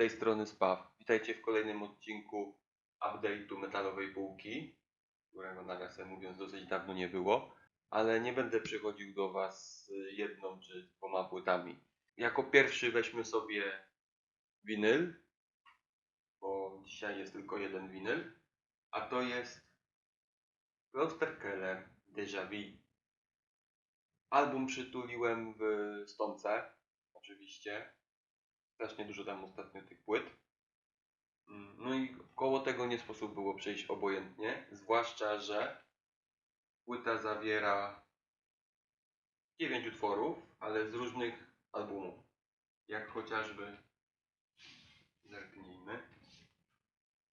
tej strony Spaw. Witajcie w kolejnym odcinku update'u metalowej półki, którego nawiasem mówiąc dosyć dawno nie było, ale nie będę przychodził do Was jedną czy dwoma płytami. Jako pierwszy weźmy sobie winyl, bo dzisiaj jest tylko jeden winyl, a to jest Kloster Keller Déjà Vu. Album przytuliłem w stonce, oczywiście. Strasznie dużo tam ostatnio tych płyt. Mm, No i koło tego nie sposób było przejść obojętnie, zwłaszcza, że płyta zawiera 9 utworów, ale z różnych albumów. Jak chociażby zerknijmy.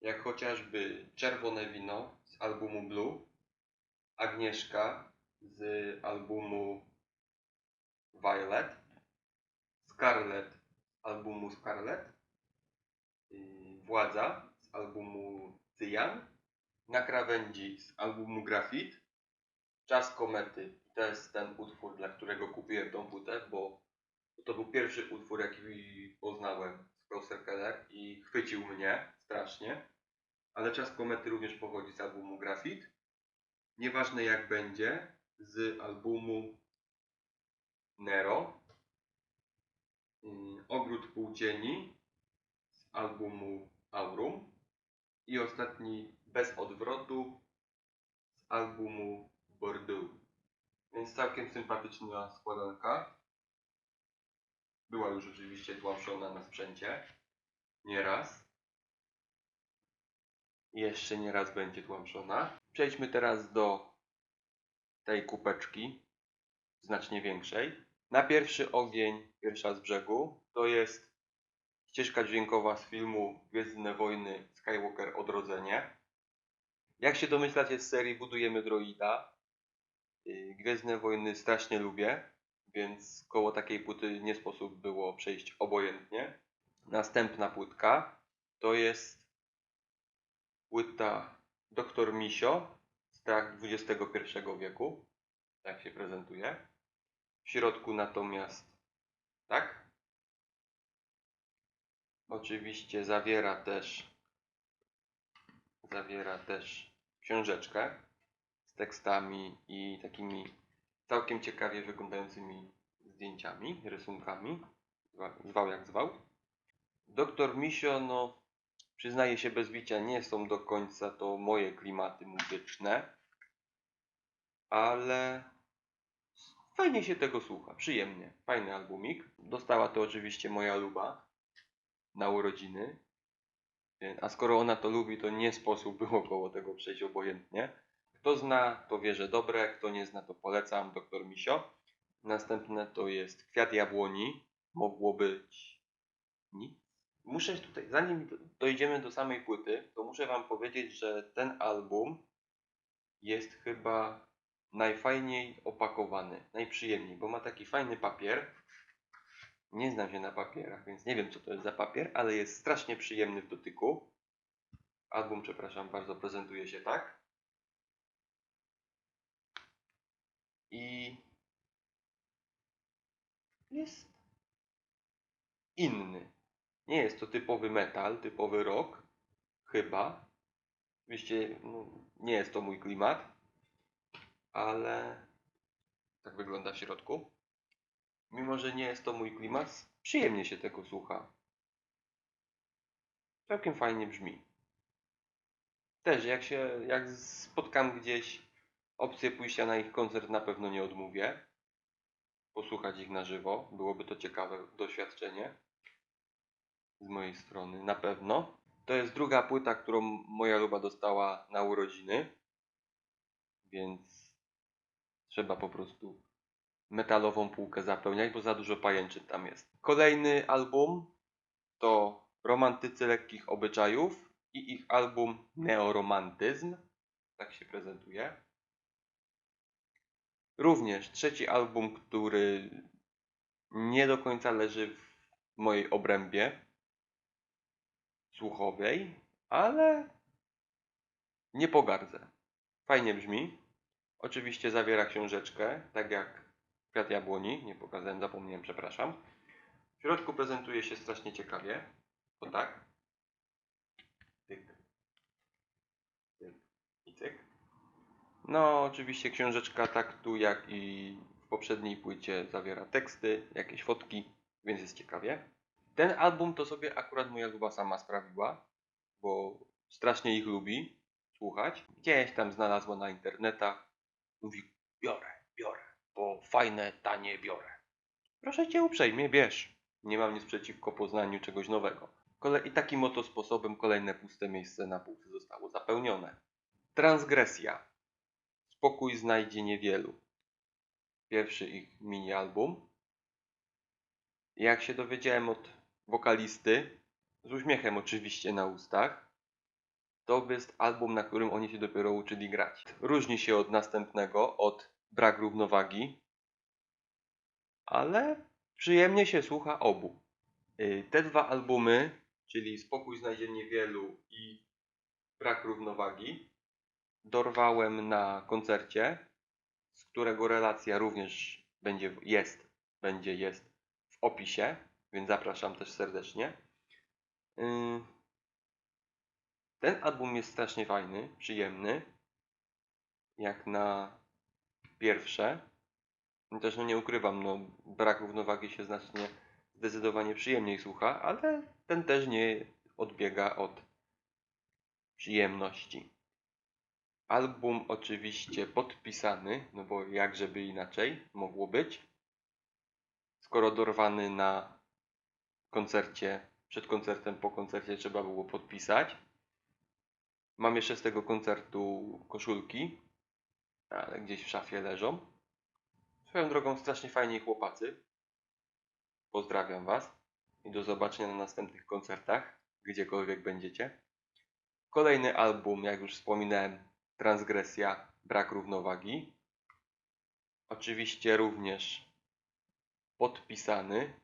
Jak chociażby Czerwone wino z albumu Blue, Agnieszka z albumu Violet, Scarlet albumu Scarlet, yy, Władza z albumu Cyjan, Na krawędzi z albumu Grafit, Czas komety. To jest ten utwór, dla którego kupiłem tą płytę, bo to był pierwszy utwór, jaki poznałem z Closer Keller i chwycił mnie strasznie. Ale Czas komety również pochodzi z albumu Grafit. Nieważne jak będzie, z albumu Nero. Yy, Ogród Półcieni z albumu Aurum. I ostatni Bez odwrotu z albumu Bordeaux. Więc całkiem sympatyczna składanka. Była już oczywiście tłamszona na sprzęcie. Nieraz. Jeszcze nie raz będzie tłamszona. Przejdźmy teraz do tej kupeczki, znacznie większej. Na pierwszy ogień, pierwsza z brzegu, to jest ścieżka dźwiękowa z filmu Gwiezdne Wojny Skywalker Odrodzenie. Jak się domyślacie z serii Budujemy Droida, yy, Gwiezdne Wojny strasznie lubię, więc koło takiej płyty nie sposób było przejść obojętnie. Następna płytka to jest płyta Dr. Misio tak XXI wieku. Tak się prezentuje. W środku natomiast tak. Oczywiście zawiera też zawiera też książeczkę z tekstami i takimi całkiem ciekawie wyglądającymi zdjęciami, rysunkami. Zwa- Zwał jak zwał. Doktor Misio, no przyznaję się bez bicia, nie są do końca to moje klimaty muzyczne, ale fajnie się tego słucha, przyjemnie, fajny albumik. Dostała to oczywiście moja luba na urodziny, a skoro ona to lubi, to nie sposób było koło tego przejść obojętnie. Kto zna, to wie, że dobre, kto nie zna, to polecam, doktor Misio. Następne to jest Kwiat Jabłoni, mogło być nic. Muszę tutaj, zanim do- dojdziemy do samej płyty, to muszę Wam powiedzieć, że ten album jest chyba najfajniej opakowany, najprzyjemniej, bo ma taki fajny papier. Nie znam się na papierach, więc nie wiem co to jest za papier, ale jest strasznie przyjemny w dotyku. Album, przepraszam bardzo, prezentuje się tak. I jest inny. Nie jest to typowy metal, typowy rock, chyba. Oczywiście no, nie jest to mój klimat, ale tak wygląda w środku. Mimo, że nie jest to mój klimat, przyjemnie się tego słucha. Całkiem fajnie brzmi. Też jak się, jak spotkam gdzieś opcję pójścia na ich koncert, na pewno nie odmówię. Posłuchać ich na żywo. Byłoby to ciekawe doświadczenie z mojej strony, na pewno. To jest druga płyta, którą moja luba dostała na urodziny, więc trzeba po prostu metalową półkę zapełniać, bo za dużo pajęczyn tam jest. Kolejny album to Romantycy Lekkich Obyczajów i ich album Neoromantyzm. Tak się prezentuje. Również trzeci album, który nie do końca leży w mojej obrębie słuchowej, ale nie pogardzę. Fajnie brzmi. Oczywiście zawiera książeczkę, tak jak Kwiat Jabłoni. Nie pokazałem, zapomniałem, przepraszam. W środku prezentuje się strasznie ciekawie. O tak. Tyk. Tyk. I tyk. No, oczywiście książeczka tak tu jak i w poprzedniej płycie zawiera teksty, jakieś fotki, więc jest ciekawie. Ten album to sobie akurat moja Luba sama sprawiła, bo strasznie ich lubi słuchać. Gdzieś tam znalazła na internetach. Mówi, biorę, biorę, bo fajne, tanie biorę. Proszę cię uprzejmie, bierz. Nie mam nic przeciwko poznaniu czegoś nowego. Kole I takim oto sposobem kolejne puste miejsce na półce zostało zapełnione. Transgresja. Spokój znajdzie niewielu. Pierwszy ich mini album. Jak się dowiedziałem od wokalisty, z uśmiechem oczywiście na ustach, to jest album, na którym oni się dopiero uczyli grać. Różni się od następnego, od Brak równowagi, ale przyjemnie się słucha obu. Y, Te dwa albumy, czyli Spokój znajdzie niewielu i Brak równowagi, dorwałem na koncercie, z którego relacja również będzie jest, będzie jest w opisie, więc zapraszam też serdecznie. Ten album jest strasznie fajny, przyjemny, jak na pierwsze. Też no nie ukrywam, no brak równowagi się znacznie zdecydowanie przyjemniej słucha, ale ten też nie odbiega od przyjemności. Album oczywiście podpisany, no bo jak żeby inaczej mogło być, skoro dorwany na koncercie, przed koncertem, po koncercie trzeba było podpisać. Mam jeszcze z tego koncertu koszulki, ale gdzieś w szafie leżą. Swoją drogą strasznie fajni chłopacy. Pozdrawiam Was i do zobaczenia na następnych koncertach, gdziekolwiek będziecie. Kolejny album, jak już wspominałem, Transgresja, Brak równowagi. Oczywiście również podpisany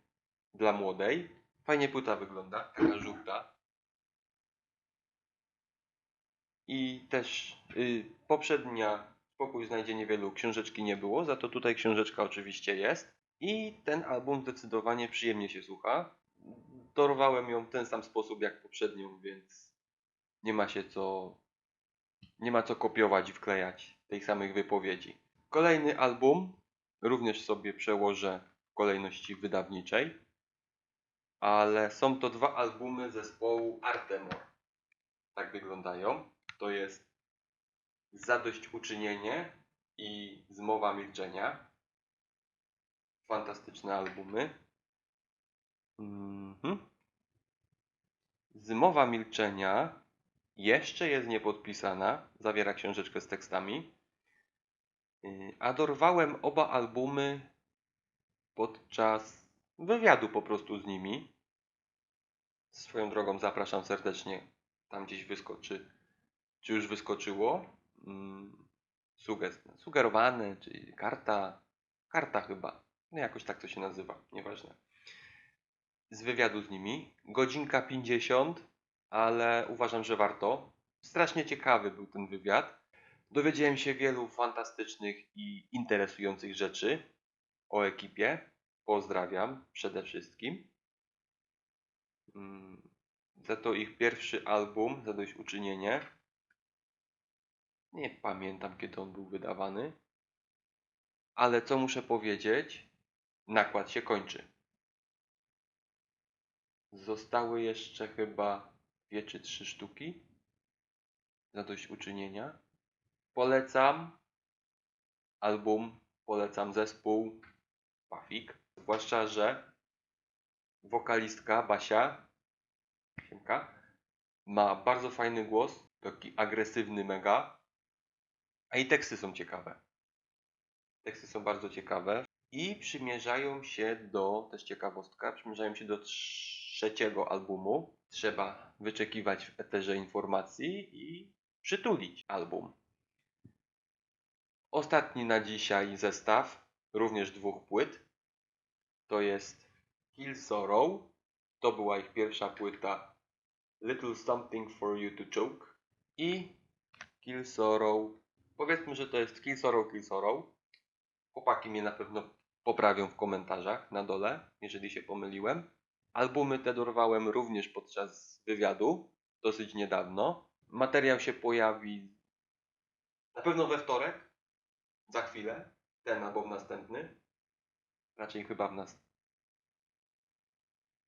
dla młodej. Fajnie płyta wygląda, taka żółta. I też y, poprzednia Spokój znajdzie niewielu, książeczki nie było, za to tutaj książeczka oczywiście jest. I ten album zdecydowanie przyjemnie się słucha. Dorwałem ją w ten sam sposób jak poprzednią, więc nie ma się co nie ma co kopiować i wklejać tej samych wypowiedzi. Kolejny album również sobie przełożę w kolejności wydawniczej, ale są to dwa albumy zespołu Artemor. Tak wyglądają. To jest Zadośćuczynienie i Zmowa Milczenia. Fantastyczne albumy. Mhm. Zmowa Milczenia jeszcze jest niepodpisana, zawiera książeczkę z tekstami. Yy, A dorwałem oba albumy podczas wywiadu po prostu z nimi. Swoją drogą zapraszam serdecznie. Tam gdzieś wyskoczy, czy już wyskoczyło. Mm, Sugest, sugerowane, czyli karta, karta chyba. No jakoś tak to się nazywa, nieważne. Z wywiadu z nimi. Godzinka 50 ale uważam, że warto. Strasznie ciekawy był ten wywiad. Dowiedziałem się wielu fantastycznych i interesujących rzeczy o ekipie. Pozdrawiam przede wszystkim. Mm, Za to ich pierwszy album, Zadośćuczynienie. Nie pamiętam, kiedy on był wydawany. Ale co muszę powiedzieć? Nakład się kończy. Zostały jeszcze chyba dwie czy trzy sztuki zadośćuczynienia. Polecam album, polecam zespół Pafik. Zwłaszcza, że wokalistka Basia Siemka, ma bardzo fajny głos, taki agresywny mega, a i teksty są ciekawe. Teksty są bardzo ciekawe i przymierzają się do, też ciekawostka, przymierzają się do trzeciego albumu. Trzeba wyczekiwać w eterze informacji i przytulić album. Ostatni na dzisiaj zestaw, również dwóch płyt. To jest Kill Sorrow. To była ich pierwsza płyta Little Something for You to Choke. I Kill Sorrow. Powiedzmy, że to jest Kill Sorrow, Kill Sorrow. Chłopaki mnie na pewno poprawią w komentarzach na dole, jeżeli się pomyliłem. Albumy te dorwałem również podczas wywiadu, dosyć niedawno. Materiał się pojawi na pewno we wtorek, za chwilę, ten albo w następny. Raczej chyba w nas.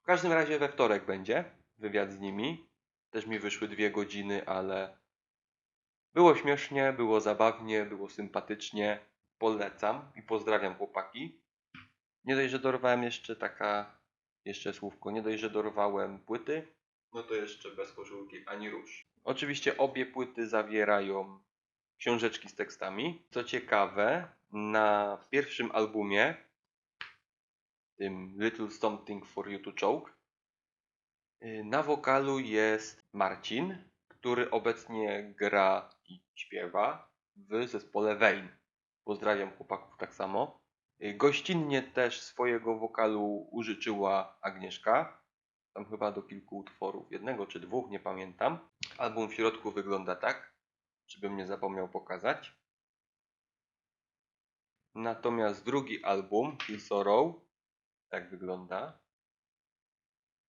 W każdym razie we wtorek będzie wywiad z nimi. Też mi wyszły dwie godziny, ale było śmiesznie, było zabawnie, było sympatycznie. Polecam i pozdrawiam chłopaki. Nie dość, że dorwałem jeszcze taka, jeszcze słówko, nie dość, że dorwałem płyty, no to jeszcze bez koszulki ani róż. Oczywiście obie płyty zawierają książeczki z tekstami. Co ciekawe, na pierwszym albumie, tym Little Something for You to Choke, y, na wokalu jest Marcin, który obecnie gra i śpiewa w zespole Wayne. Pozdrawiam chłopaków tak samo. Y, Gościnnie też swojego wokalu użyczyła Agnieszka. Tam chyba do kilku utworów, jednego czy dwóch, nie pamiętam. Album w środku wygląda tak, żebym nie zapomniał pokazać. Natomiast drugi album, Sorrow, tak wygląda.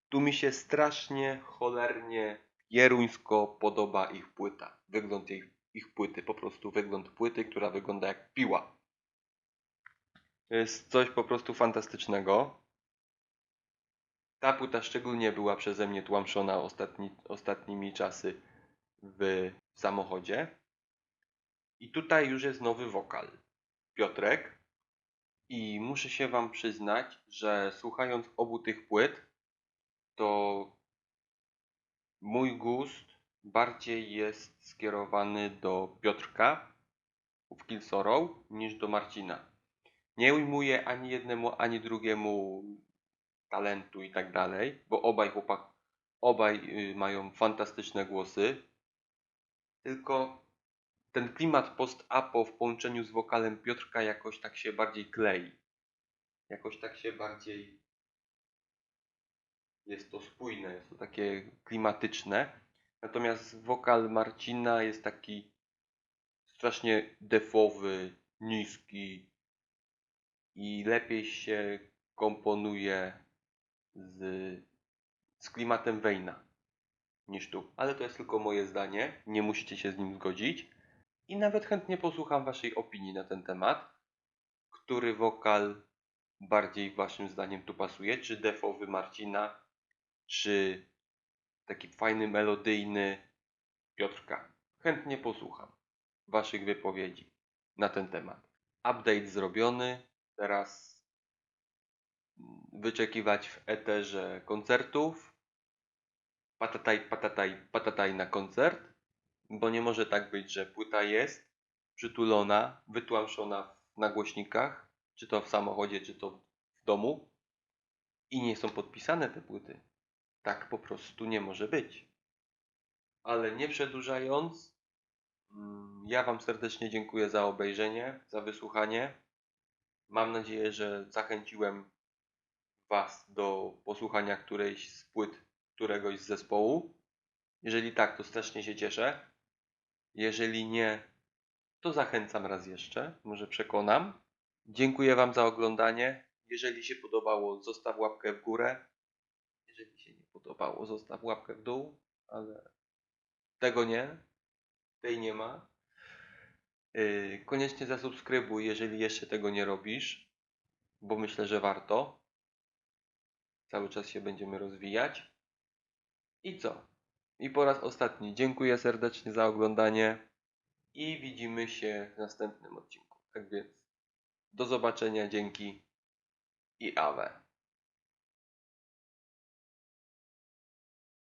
Tu mi się strasznie, cholernie, jeruńsko podoba ich płyta. Wygląd ich, ich płyty, po prostu wygląd płyty, która wygląda jak piła. Jest coś po prostu fantastycznego. Ta płyta szczególnie była przeze mnie tłamszona ostatni, ostatnimi czasy w samochodzie. I tutaj już jest nowy wokal. Piotrek. I muszę się Wam przyznać, że słuchając obu tych płyt, to mój gust bardziej jest skierowany do Piotrka w Sorrow niż do Marcina. Nie ujmuję ani jednemu, ani drugiemu talentu i tak dalej, bo obaj chłopak, obaj y, mają fantastyczne głosy. Tylko ten klimat post-apo w połączeniu z wokalem Piotrka jakoś tak się bardziej klei. Jakoś tak się bardziej jest to spójne, jest to takie klimatyczne. Natomiast wokal Marcina jest taki strasznie defowy, niski i lepiej się komponuje z, z klimatem Wejna niż tu. Ale to jest tylko moje zdanie, nie musicie się z nim zgodzić. I nawet chętnie posłucham Waszej opinii na ten temat. Który wokal bardziej Waszym zdaniem tu pasuje? Czy defowy Marcina, czy taki fajny, melodyjny Piotrka? Chętnie posłucham Waszych wypowiedzi na ten temat. Update zrobiony. Teraz wyczekiwać w eterze koncertów. Patataj, patataj, patataj na koncert. Bo nie może tak być, że płyta jest przytulona, wytłamszona na głośnikach, czy to w samochodzie, czy to w domu i nie są podpisane te płyty. Tak po prostu nie może być. Ale nie przedłużając, mm, ja Wam serdecznie dziękuję za obejrzenie, za wysłuchanie. Mam nadzieję, że zachęciłem Was do posłuchania którejś z płyt któregoś z zespołu. Jeżeli tak, to strasznie się cieszę. Jeżeli nie, to zachęcam raz jeszcze, może przekonam. Dziękuję Wam za oglądanie. Jeżeli się podobało, zostaw łapkę w górę. Jeżeli się nie podobało, zostaw łapkę w dół, ale tego nie, tej nie ma. Yy, koniecznie zasubskrybuj, jeżeli jeszcze tego nie robisz, bo myślę, że warto. Cały czas się będziemy rozwijać. I co? I po raz ostatni dziękuję serdecznie za oglądanie i widzimy się w następnym odcinku. Tak więc do zobaczenia, dzięki i awe.